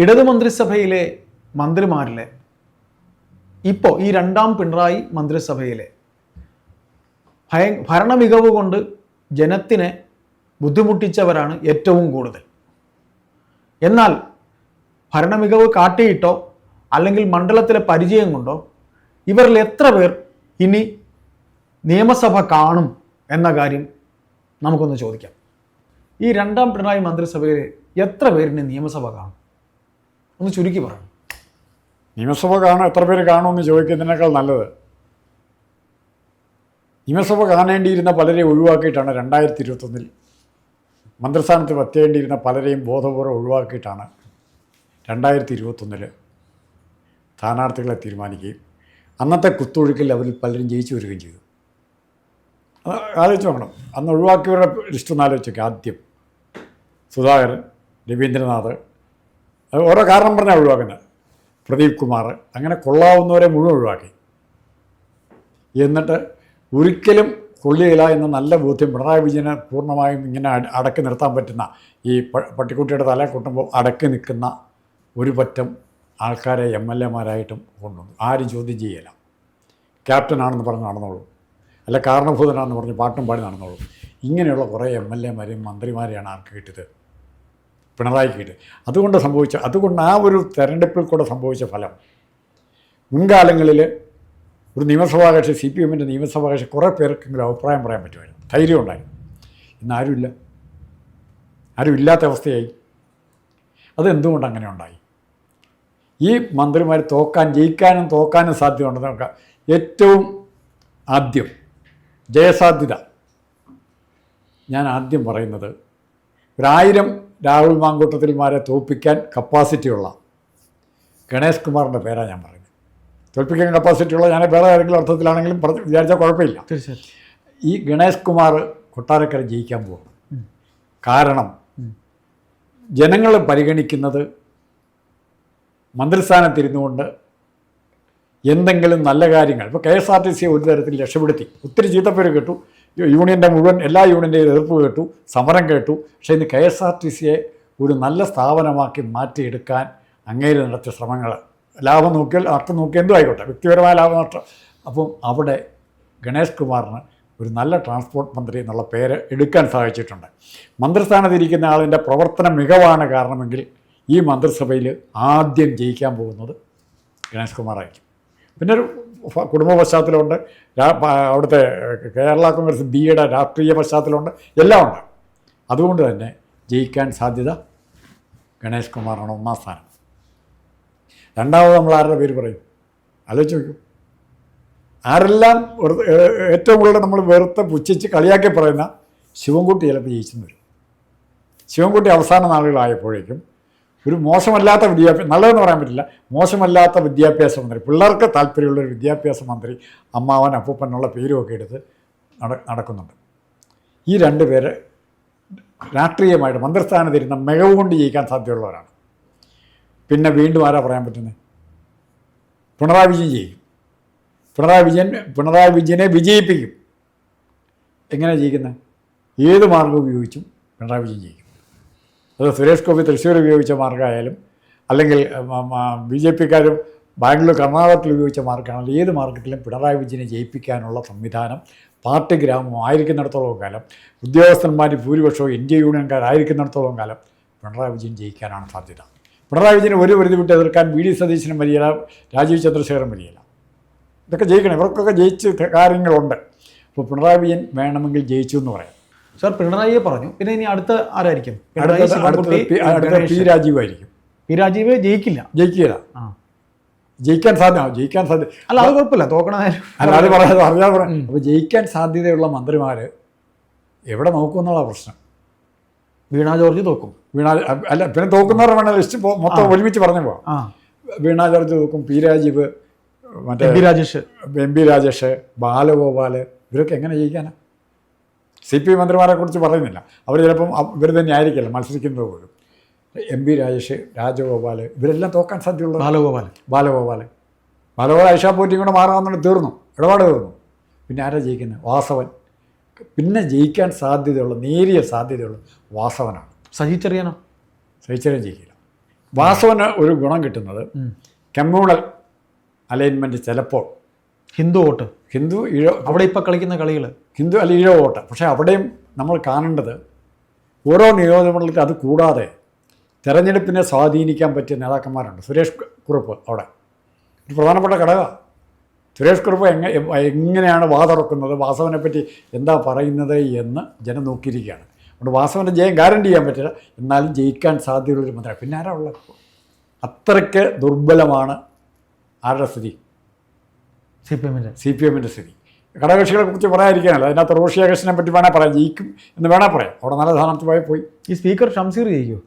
ഇടതു മന്ത്രിസഭയിലെ മന്ത്രിമാരിലെ ഇപ്പോൾ ഈ രണ്ടാം പിണറായി മന്ത്രിസഭയിലെ ഭയ ഭരണ മികവ് കൊണ്ട് ജനത്തിനെ ബുദ്ധിമുട്ടിച്ചവരാണ് ഏറ്റവും കൂടുതൽ. എന്നാൽ ഭരണമികവ് കാട്ടിയിട്ടോ അല്ലെങ്കിൽ മണ്ഡലത്തിലെ പരിചയം കൊണ്ടോ ഇവരിൽ എത്ര പേർ ഇനി നിയമസഭ കാണും എന്ന കാര്യം നമുക്കൊന്ന് ചോദിക്കാം. ഈ രണ്ടാം പിണറായി മന്ത്രിസഭയിൽ എത്ര പേരിന് നിയമസഭ കാണും? ഒന്ന് ചുരുക്കി പറ. നിയമസഭ കാണും എത്ര പേര് കാണുമെന്ന് ചോദിക്കുന്നതിനേക്കാൾ നല്ലത്. നിയമസഭ കാണേണ്ടിയിരുന്ന പലരെ ഒഴിവാക്കിയിട്ടാണ് രണ്ടായിരത്തി ഇരുപത്തൊന്നിൽ മന്ത്രിസ്ഥാനത്ത് എത്തേണ്ടിയിരുന്ന പലരെയും ബോധപൂർവം ഒഴിവാക്കിയിട്ടാണ് രണ്ടായിരത്തി ഇരുപത്തൊന്നിൽ സ്ഥാനാർത്ഥികളെ തീരുമാനിക്കുകയും അന്നത്തെ കുത്തൊഴുക്കിൽ അവരിൽ പലരും ജയിച്ചു വരികയും ചെയ്തു. ആലോചിച്ച് നോക്കണം. അന്ന് ഒഴിവാക്കിയവരുടെ ലിസ്റ്റ് ഒന്ന് ആലോചിച്ചൊക്കെ ആദ്യം സുധാകരൻ രവീന്ദ്രനാഥ് ഓരോ കാരണം പറഞ്ഞാൽ ഒഴിവാക്കുന്നത്. പ്രദീപ് കുമാർ അങ്ങനെ കൊള്ളാവുന്നവരെ മുഴുവൻ ഒഴിവാക്കി. എന്നിട്ട് ഒരിക്കലും കൊള്ളിയില്ല എന്ന നല്ല ബോധ്യം പിണറായി വിജയനെ പൂർണമായും ഇങ്ങനെ അടക്കി നിർത്താൻ പറ്റുന്ന ഈ പട്ടിക്കുട്ടിയുടെ തല കൊട്ടുമ്പോൾ അടക്കി നിൽക്കുന്ന ഒരു പറ്റം ആൾക്കാരെ എം എൽ എമാരായിട്ടും കൊണ്ടുവന്നു. ആരും ചോദ്യം ചെയ്യില്ല. ക്യാപ്റ്റനാണെന്ന് പറഞ്ഞ് നടന്നോളൂ. അല്ല കാരണഭൂതനാണെന്ന് പറഞ്ഞ് പാട്ടും പാടി നടന്നോളൂ. ഇങ്ങനെയുള്ള കുറേ എം എൽ എമാരെയും മന്ത്രിമാരെയാണ് ആർക്ക് കിട്ടിയത്? പിണറായിക്ക് കിട്ടി അതുകൊണ്ട് സംഭവിച്ച അതുകൊണ്ട് ആ ഒരു തെരഞ്ഞെടുപ്പിൽ കൂടെ സംഭവിച്ച ഫലം. മുൻകാലങ്ങളിൽ ഒരു നിയമസഭാ കക്ഷി സി പി എമ്മിന്റെ നിയമസഭാ കക്ഷി കുറേ പേർക്കെങ്കിലും അഭിപ്രായം പറയാൻ പറ്റുമായിരുന്നു. ധൈര്യം ഉണ്ടായിരുന്നു. ഇന്ന് ആരുമില്ല. ആരും ഇല്ലാത്ത അവസ്ഥയായി. അതെന്തുകൊണ്ട് അങ്ങനെ ഉണ്ടായി? ഈ മന്ത്രിമാർ തോക്കാൻ ജയിക്കാനും തോക്കാനും സാധ്യതയുണ്ടെന്ന് നോക്കാം ഏറ്റവും ആദ്യം ജയസാധ്യത. ഞാൻ ആദ്യം പറയുന്നത് ഒരായിരം രാഹുൽ മാങ്കൂട്ടത്തിൽമാരെ തോൽപ്പിക്കാൻ കപ്പാസിറ്റിയുള്ള ഗണേഷ് കുമാറിന്റെ പേരാണ് ഞാൻ പറയുന്നത്. തോൽപ്പിക്കാൻ കപ്പാസിറ്റിയുള്ള ഞാൻ വേറെ ഏതെങ്കിലും അർത്ഥത്തിലാണെങ്കിലും പറഞ്ഞ് വിചാരിച്ചാൽ കുഴപ്പമില്ല. ഈ ഗണേഷ് കുമാർ കൊട്ടാരക്കര ജയിക്കാൻ പോകും കാരണം ജനങ്ങൾ പരിഗണിക്കുന്നത് മന്ത്രിസ്ഥാനത്തിരുന്നു കൊണ്ട് എന്തെങ്കിലും നല്ല കാര്യങ്ങൾ. ഇപ്പോൾ കെ എസ് ആർ ടി സിയെ ഒരു തരത്തിൽ രക്ഷപ്പെടുത്തി. ഒത്തിരി ചീത്തപ്പേര് കേട്ടു. യൂണിയന്റെ മുഴുവൻ എല്ലാ യൂണിയന്റെയും എതിർപ്പ് കേട്ടു സമരം കേട്ടു. പക്ഷേ ഇന്ന് കെ എസ് ആർ ടി സിയെ ഒരു നല്ല സ്ഥാപനമാക്കി മാറ്റിയെടുക്കാൻ അങ്ങേര് നടത്തിയ ശ്രമങ്ങൾ. ലാഭം നോക്കിയാൽ നഷ്ടം നോക്കിയാൽ എന്തും ആയിക്കോട്ടെ വ്യക്തിപരമായ ലാഭനഷ്ടം അപ്പം അവിടെ ഗണേഷ് കുമാറിന് ഒരു നല്ല ട്രാൻസ്പോർട്ട് മന്ത്രി എന്നുള്ള പേര് എടുക്കാൻ സാധിച്ചിട്ടുണ്ട്. മന്ത്രിസ്ഥാനത്തിരിക്കുന്ന ആളിന്റെ പ്രവർത്തന മികവാണ് കാരണമെങ്കിൽ ഈ മന്ത്രിസഭയിൽ ആദ്യം ജയിക്കാൻ പോകുന്നത് ഗണേഷ് കുമാറായിരിക്കും. പിന്നെ ഒരു കുടുംബ പശ്ചാത്തലമുണ്ട്. അവിടുത്തെ കേരള കോൺഗ്രസ് ബിയുടെ രാഷ്ട്രീയ പശ്ചാത്തലമുണ്ട്. എല്ലാം ഉണ്ട്. അതുകൊണ്ട് തന്നെ ജയിക്കാൻ സാധ്യത ഗണേഷ് കുമാറാണ് ഒന്നാം സ്ഥാനം. രണ്ടാമത് നമ്മൾ ആരുടെ പേര് പറയും? ആലോചിച്ച് നോക്കൂ. ആരെല്ലാം ഏറ്റവും കൂടുതൽ നമ്മൾ വെറുത്ത് പുച്ഛിച്ച് കളിയാക്കി പറയുന്ന ശിവൻകുട്ടി ചിലപ്പോൾ ജയിച്ചെന്ന് വരും. ശിവൻകുട്ടി അവസാന നാളുകളായപ്പോഴേക്കും ഒരു മോശമല്ലാത്ത വിദ്യാഭ്യാസം നല്ലതെന്ന് പറയാൻ പറ്റില്ല. മോശമല്ലാത്ത വിദ്യാഭ്യാസ മന്ത്രി. പിള്ളേർക്ക് താല്പര്യമുള്ള ഒരു വിദ്യാഭ്യാസ മന്ത്രി അമ്മാവൻ അപ്പൂപ്പൻ എന്നുള്ള പേരുമൊക്കെ എടുത്ത് നട നടക്കുന്നുണ്ട്. ഈ രണ്ട് പേര് രാഷ്ട്രീയമായിട്ട് മന്ത്രിസ്ഥാനത്തിരുന്ന മികവ് കൊണ്ട് ജയിക്കാൻ സാധ്യതയുള്ളവരാണ്. പിന്നെ വീണ്ടും ആരാ പറയാൻ പറ്റുന്നത് പിണറായി വിജയൻ ജയിക്കും. പിണറായി വിജയൻ പിണറായി വിജയനെ വിജയിപ്പിക്കും. എങ്ങനെ ജയിക്കുന്നത് ഏത് മാർഗം ഉപയോഗിച്ചും പിണറായി വിജയൻ ജയിക്കും. അത് സുരേഷ് ഗോപി തൃശ്ശൂർ ഉപയോഗിച്ച മാർഗമായാലും അല്ലെങ്കിൽ ബി ജെ പിക്കാരും ബാംഗ്ലൂർ കർണാടകത്തിൽ ഉപയോഗിച്ച മാർഗമാണെങ്കിലും ഏത് മാർഗത്തിലും പിണറായി വിജയനെ ജയിപ്പിക്കാനുള്ള സംവിധാനം പാർട്ടി ഗ്രാമം ആയിരിക്കുന്നിടത്തോളം കാലം ഉദ്യോഗസ്ഥന്മാർ ഭൂരിപക്ഷവും ഇന്ത്യ യൂണിയൻകാരായിരിക്കുന്നിടത്തോളം കാലം പിണറായി വിജയൻ ജയിക്കാനാണ് സാധ്യത. പിണറായി വിജയനെ ഒരു പരിധി വിട്ട് എതിർക്കാൻ വി ഡി സതീശനും വരികയില്ല രാജീവ് ചന്ദ്രശേഖരൻ വരികയില്ല ഇതൊക്കെ ജയിക്കണം. ഇവർക്കൊക്കെ ജയിച്ച് കാര്യങ്ങളുണ്ട്. അപ്പോൾ പിണറായി വിജയൻ വേണമെങ്കിൽ ജയിച്ചു എന്ന് പറയാം. സാർ പിണറായിയെ പറഞ്ഞു. പിന്നെ ഇനി അടുത്ത ആരായിരിക്കും? പിണറായി ശിവൻകുട്ടി അടുത്ത പി. രാജീവായിരിക്കും. പി രാജീവ് ജയിക്കില്ല. ജയിക്കുകയില്ല ആ. ജയിക്കാൻ സാധ്യത ജയിക്കാൻ സാധ്യത അല്ല അത് കുഴപ്പമില്ല. തോക്കണായാലും അല്ല അത് പറയാതെ അറിയാതെ പറയാം. അപ്പോൾ ജയിക്കാൻ സാധ്യതയുള്ള മന്ത്രിമാർ എവിടെ നോക്കും നോക്കുമെന്നുള്ള പ്രശ്നം. വീണ ജോർജ് തോക്കും. വീണ അല്ല പിന്നെ തോക്കുന്നവർ വേണമെങ്കിൽ ലിസ്റ്റ് പോ- മൊത്തം ഒരുമിച്ച് പറഞ്ഞു പോവാം. ആ. വീണ ജോർജ് തോക്കും പി രാജീവ് മറ്റേ M P Rajesh. M P Rajesh Balagopal ഇവരൊക്കെ എങ്ങനെ ജയിക്കാനാ? സി പി മന്ത്രിമാരെ കുറിച്ച് പറയുന്നില്ല. അവർ ചിലപ്പം ഇവർ തന്നെ ആയിരിക്കില്ല മത്സരിക്കുന്നത് പോലും. എം പി രാജേഷ് രാജഗോപാൽ ഇവരെല്ലാം തോക്കാൻ സാധ്യതയുള്ള ബാലഗോപാൽ ബാലഗോപാൽ ബാലഗോപാൽ ഐഷാ പോറ്റിയും കൂടെ മാറാമെന്നുണ്ട് തീർന്നു. ഇടപാട് തീർന്നു. പിന്നെ ആരാ ജയിക്കുന്നത് വാസവൻ. പിന്നെ ജയിക്കാൻ സാധ്യതയുള്ള നേരിയ സാധ്യതയുള്ള വാസവനാണ്. സജി സഹിച്ചറിയാൻ ജയിക്കില്ല. വാസവന് ഒരു ഗുണം കിട്ടുന്നത്. കമ്മ്യൂണൽ അലൈൻമെന്റ് ചിലപ്പോൾ ഹിന്ദു വോട്ട്. ഹിന്ദു ഈഴ അവിടെ ഇപ്പോൾ കളിക്കുന്ന കളികൾ ഹിന്ദു അല്ല ഈഴ വോട്ട്. പക്ഷേ അവിടെയും നമ്മൾ കാണേണ്ടത് ഓരോ നിയോജകമണ്ഡലത്തിൽ അത് കൂടാതെ തെരഞ്ഞെടുപ്പിനെ സ്വാധീനിക്കാൻ പറ്റിയ നേതാക്കന്മാരുണ്ട്. സുരേഷ് കുറുപ്പ് അവിടെ. ഒരു പ്രധാനപ്പെട്ട ഘടകമാണ് സുരേഷ് കുറുപ്പ് എങ്ങനെ എങ്ങനെയാണ് വാതറക്കുന്നത്? വാസവനെ പറ്റി എന്താ പറയുന്നത് എന്ന് ജനം നോക്കിയിരിക്കുകയാണ്. അതുകൊണ്ട് വാസവന്റെ ജയം ഗ്യാരണ്ടി ചെയ്യാൻ പറ്റില്ല. എന്നാലും ജയിക്കാൻ സാധ്യതയുള്ളൊരു മന്ത്രി പിന്നെ ആരാ ഉള്ളത്? അത്രയ്ക്ക് ദുർബലമാണ് ആരുടെ സ്ഥിതി? സി പി എമ്മിന്റെ. സി പി എമ്മിന്റെ സ്ഥിതി. ഘടകകക്ഷികളെ കുറിച്ച് പറയാതിരിക്കാനല്ല. അതിനകത്ത് റോഷി അഗസ്റ്റിനെ പറ്റി വേണേൽ പറയാം. ജയിക്കും എന്ന് വേണേൽ പറയാം. അവിടെ നല്ല സ്ഥാനാർത്ഥി പോയി പോയി. ഈ സ്പീക്കർ ഷംസീർ ജയിക്കോ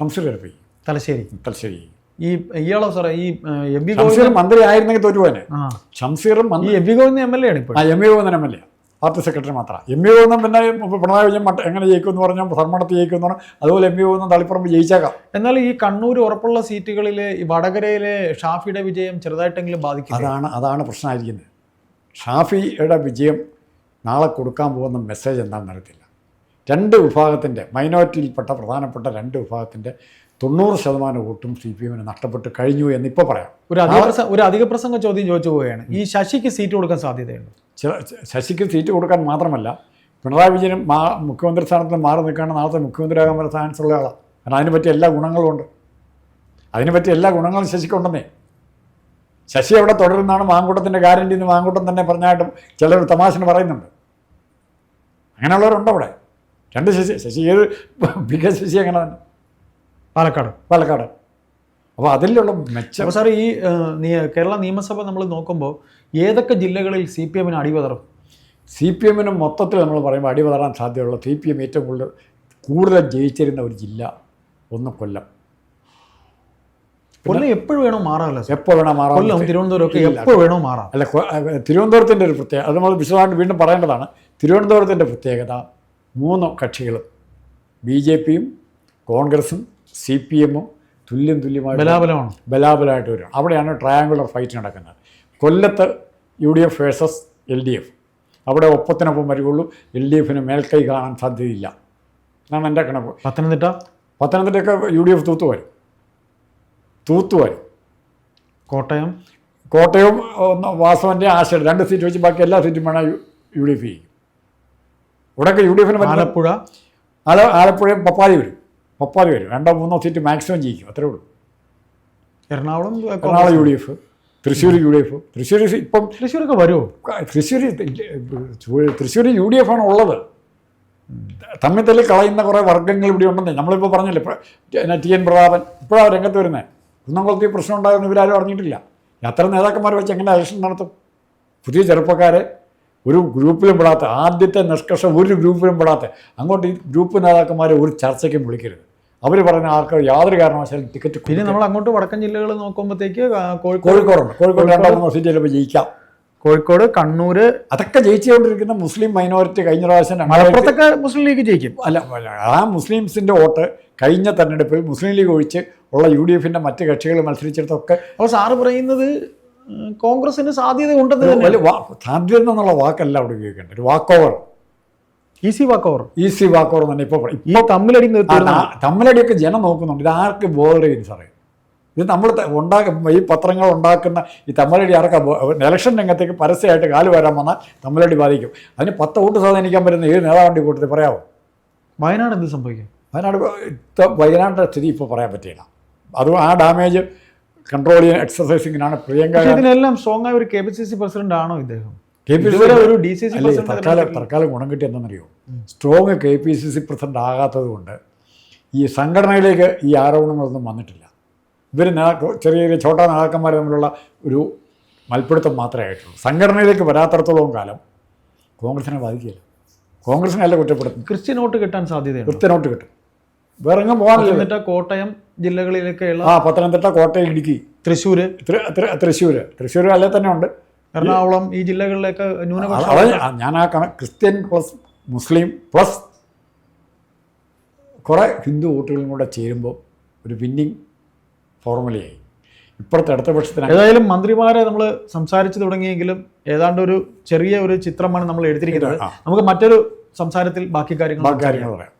ഷംസീർ പോയി. തലശ്ശേരി. തലശ്ശേരി ഈ ഇയാളോ സാറേ ഈ എം ബി ഷംസീർ മന്ത്രി ആയിരുന്നെങ്കിൽ തോറ്റുപോനെ ഷംസീറും M B Govindan M L A ആണ് ഇപ്പോൾ M B Govindan M L A party secretary മാത്രമാണ് എം പി ഗോവിന്ദൻ പിന്നെ പിണറായി വിജയൻ എങ്ങനെ ജയിക്കും എന്ന് പറഞ്ഞാൽ ധർമ്മടത്ത് ജയിക്കും എന്ന് പറഞ്ഞാൽ അതുപോലെ എം എ ഗോവിന്ദൻ തളിപ്പറമ്പ് ജയിച്ചേക്കാം. എന്നാൽ ഈ കണ്ണൂർ ഉറപ്പുള്ള സീറ്റുകളിൽ ഈ വടകരയിലെ ഷാഫിയുടെ വിജയം ചെറുതായിട്ടെങ്കിലും ബാധിക്കും അതാണ് അതാണ് പ്രശ്നമായിരിക്കുന്നത്. ഷാഫിയുടെ വിജയം നാളെ കൊടുക്കാൻ പോകുന്ന മെസ്സേജ് എന്താണെന്ന് അറിയത്തില്ല. രണ്ട് വിഭാഗത്തിന്റെ മൈനോറിറ്റിയിൽപ്പെട്ട പ്രധാനപ്പെട്ട രണ്ട് വിഭാഗത്തിന്റെ തൊണ്ണൂറ് ശതമാനം വോട്ടും സി പി എമ്മിന് നഷ്ടപ്പെട്ട് കഴിഞ്ഞു എന്നിപ്പോൾ പറയാം. ഒരു അധിക ഒരു അധിക പ്രസംഗ ചോദ്യം ചോദിച്ചു പോവുകയാണ്. ഈ ശശിക്ക് സീറ്റ് കൊടുക്കാൻ സാധ്യതയുണ്ട്? ചില- ശശിക്ക് സീറ്റ് കൊടുക്കാൻ മാത്രമല്ല പിണറായി വിജയൻ മാ മുഖ്യമന്ത്രി സ്ഥാനത്ത് നിന്ന് മാറി നിൽക്കുകയാണ് നാളത്തെ മുഖ്യമന്ത്രിയാകാൻ വരെ ചാൻസ് ഉള്ള ആളാണ് കാരണം അതിന് പറ്റിയ എല്ലാ ഗുണങ്ങളും ഉണ്ട്. അതിന് പറ്റിയ എല്ലാ ഗുണങ്ങളും ശശിക്കുണ്ടെന്നേ. ശശി അവിടെ തുടരുന്നതാണ് മാങ്കൂട്ടത്തിന്റെ ഗ്യാരണ്ടി എന്ന് മാങ്കൂട്ടം തന്നെ പറഞ്ഞായിട്ടും ചിലർ തമാശന് പറയുന്നുണ്ട്. അങ്ങനെയുള്ളവരുണ്ട് അവിടെ രണ്ട് ശശി ശശി ഏത് ബി കെ ശശി അങ്ങനെ തന്നെ പാലക്കാട്. പാലക്കാട്. അപ്പോൾ അതിലുള്ള മെച്ചം അപ്പോൾ സാർ ഈ കേരള നിയമസഭ നമ്മൾ നോക്കുമ്പോൾ ഏതൊക്കെ ജില്ലകളിൽ സി പി എമ്മിന് അടിപതറും? സി പി എമ്മിന് മൊത്തത്തിൽ നമ്മൾ പറയുമ്പോൾ അടിപതറാൻ സാധ്യതയുള്ള സി പി എം ഏറ്റവും കൂടുതൽ കൂടുതൽ ജയിച്ചിരുന്ന ഒരു ജില്ല ഒന്ന് കൊല്ലം. കൊല്ലം എപ്പോഴും വേണോ മാറാമല്ലോ എപ്പോൾ വേണോ മാറാം? കൊല്ലം തിരുവനന്തപുരമൊക്കെ എപ്പോൾ വേണോ മാറാം? അല്ല തിരുവനന്തപുരത്തിന്റെ ഒരു പ്രത്യേകത അത് നമ്മൾ വിശദമായിട്ട് വീണ്ടും പറയേണ്ടതാണ്. തിരുവനന്തപുരത്തിന്റെ പ്രത്യേകത മൂന്ന് കക്ഷികളും ബി ജെ പിയും കോൺഗ്രസും സി പി എമ്മും തുല്യം തുല്യമായിട്ട് ബലാബലമാണ്. ബലാബലമായിട്ട് വരും അവിടെയാണ് ട്രയാങ്കുലർ ഫൈറ്റ് നടക്കുന്നത്. കൊല്ലത്ത് U D F versus L D F അവിടെ ഒപ്പത്തിനൊപ്പം വരികയുള്ളൂ. എൽ ഡി എഫിന് മേൽക്കൈ കാണാൻ സാധ്യതയില്ല. എന്നാണ് എന്റെ കണക്ക്. പത്തനംതിട്ട? പത്തനംതിട്ടയൊക്കെ യു ഡി എഫ് തൂത്തു വരും. തൂത്തു വരും. കോട്ടയം? കോട്ടയവും വാസവന്റെ ആശയം. രണ്ട് സീറ്റ് വെച്ച് ബാക്കി എല്ലാ സീറ്റും വേണം യു- ഡി എഫ് ചെയ്യും. ഇവിടെയൊക്കെ യു ഡി എഫിന് ആലപ്പുഴ? ആല ആലപ്പുഴയും പപ്പാതി വരും. പപ്പാതി വരും രണ്ടോ മൂന്നോ സീറ്റ് മാക്സിമം ജയിക്കും. അത്രേ ഉള്ളൂ. Ernakulam Ernakulam U D F Thrissur U D F Thrissur ഇപ്പം തൃശ്ശൂരൊക്കെ വരുമോ Thrissur Thrissur U D F ആണ് ഉള്ളത്. തമ്മിൽ തല്ലി കളയുന്ന കുറേ വർഗങ്ങൾ ഇവിടെ ഉണ്ടെന്നേ. നമ്മളിപ്പോൾ പറഞ്ഞില്ലേ ഇപ്പം ടി എൻ പ്രതാപൻ ഇപ്പോഴാണ് രംഗത്ത് വരുന്നത് കുന്നംകുളത്ത് പ്രശ്നം ഉണ്ടാകുന്ന ഇവരാരും അറിഞ്ഞിട്ടില്ല. എത്ര നേതാക്കന്മാർ വെച്ച് എങ്ങനെ ഇലക്ഷൻ നടത്തും? പുതിയ ചെറുപ്പക്കാരെ ഒരു ഗ്രൂപ്പിലും പെടാത്ത ആദ്യത്തെ നിഷ്കർഷം ഒരു ഗ്രൂപ്പിലും പെടാത്ത അങ്ങോട്ട് ഈ ഗ്രൂപ്പ് നേതാക്കന്മാരെ ഒരു ചർച്ചയ്ക്കും വിളിക്കരുത്. അവർ പറയുന്ന ആൾക്ക് യാതൊരു കാരണവശാലും ടിക്കറ്റ് പിന്നെ നമ്മൾ അങ്ങോട്ട് വടക്കൻ ജില്ലകൾ നോക്കുമ്പോഴത്തേക്ക് കോഴിക്കോട് കോഴിക്കോടുണ്ട്. കോഴിക്കോട് രണ്ടാമത് മൂന്നോ സീറ്റ് ചിലപ്പോൾ ജയിക്കാം. കോഴിക്കോട് കണ്ണൂർ അതൊക്കെ ജയിച്ചുകൊണ്ടിരിക്കുന്ന മുസ്ലിം മൈനോറിറ്റി കഴിഞ്ഞ പ്രാവശ്യം മലപ്പുറത്തൊക്കെ മുസ്ലിം ലീഗ് ജയിക്കും. അല്ല ആ മുസ്ലിംസിന്റെ വോട്ട് കഴിഞ്ഞ തെരഞ്ഞെടുപ്പിൽ മുസ്ലിം ലീഗ് ഒഴിച്ച് ഉള്ള യു ഡി എഫിന്റെ മറ്റ് കക്ഷികൾ മത്സരിച്ചിടത്തൊക്കെ അപ്പോൾ സാറ് പറയുന്നത് കോൺഗ്രസിന് സാധ്യത ഉണ്ടെന്ന് സാധ്യത എന്നുള്ള വാക്കല്ല അവിടെ ഉപയോഗിക്കേണ്ടത്. ഒരു walkover easy walkover easy walkover തന്നെ ഇപ്പോൾ ഇപ്പോൾ ഈ തമ്മിലടി തമ്മിലടിയൊക്കെ ജനം നോക്കുന്നുണ്ട്. ഇത് ആർക്ക് ബോധർ ചെയ്യും സാറേ ഇത് നമ്മൾ ഉണ്ടാക്കുന്ന ഈ പത്രങ്ങൾ ഉണ്ടാക്കുന്ന ഈ തമ്മിലടി ആർക്കാ ഇലക്ഷൻ രംഗത്തേക്ക് പരസ്യമായിട്ട് കാൽ വരാൻ വന്നാൽ തമ്മിലടി ബാധിക്കും. അതിന് പത്ത് വോട്ട് സ്വാധീനിക്കാൻ പറ്റുന്ന ഏത് നേതാവിന്റെ കൂട്ടത്തിൽ പറയാമോ വയനാട് എന്ത് സംഭവിക്കും? വയനാട് വയനാടിന്റെ സ്ഥിതി ഇപ്പോൾ പറയാൻ പറ്റില്ല അതും ആ ഡാമേജ് കൺട്രോൾ ചെയ്യാൻ എക്സസൈസിങ്ങിനാണ് പ്രിയങ്ക ഇതിനെല്ലാം സ്ട്രോങ് ആയ ഒരു K P C C president ആണോ ഇദ്ദേഹം? കെ പി സി ഒരു ഡി സി സി തൽക്കാലം തൽക്കാലം ഗുണം കിട്ടി എന്താണെന്നറിയോ? Strong K P C C president ആകാത്തത് കൊണ്ട് ഈ സംഘടനയിലേക്ക് ഈ ആരോപണങ്ങളൊന്നും വന്നിട്ടില്ല. ഇവർ ചെറിയ ചെറിയ ചോട്ടാ നേതാക്കന്മാർ തമ്മിലുള്ള ഒരു മൽപ്പിടുത്തം മാത്രമേ ആയിട്ടുള്ളൂ. സംഘടനയിലേക്ക് വരാത്തടത്തോളം കാലം കോൺഗ്രസിനെ ബാധിക്കില്ല കോൺഗ്രസിനെ അല്ല കുറ്റപ്പെടുത്തുന്നത്. ക്രിസ്ത്യൻ വോട്ട് കിട്ടാൻ സാധ്യതയുണ്ട്? കൃത്യനോട്ട് കിട്ടും. വേറെ എങ്ങും പോകാനില്ല എന്നിട്ട് കോട്ടയം ജില്ലകളിലൊക്കെയുള്ള ആ പത്തനംതിട്ട കോട്ടയം ഇടുക്കി. തൃശ്ശൂർ തൃശ്ശൂർ തൃശ്ശൂർ അല്ലേ തന്നെ ഉണ്ട്. എറണാകുളം ഈ ജില്ലകളിലൊക്കെ ന്യൂനപക്ഷ ഞാൻ- ആ കണ ക്രിസ്ത്യൻ പ്ലസ് മുസ്ലിം പ്ലസ് കുറേ ഹിന്ദു വോട്ടുകളും കൂടെ ചേരുമ്പോൾ ഒരു വിന്നിങ് ഫോർമുലയായി ഇപ്പുറത്തെ അടുത്ത പക്ഷത്തിന് ഏതായാലും മന്ത്രിമാരെ നമ്മൾ സംസാരിച്ചു തുടങ്ങിയെങ്കിലും ഏതാണ്ട് ഒരു ചെറിയ ഒരു ചിത്രമാണ് നമ്മൾ എടുത്തിരിക്കുന്നത്. ആ. നമുക്ക് മറ്റൊരു സംസാരത്തിൽ ബാക്കി കാര്യങ്ങൾ ബാക്കി കാര്യങ്ങൾ പറയാം.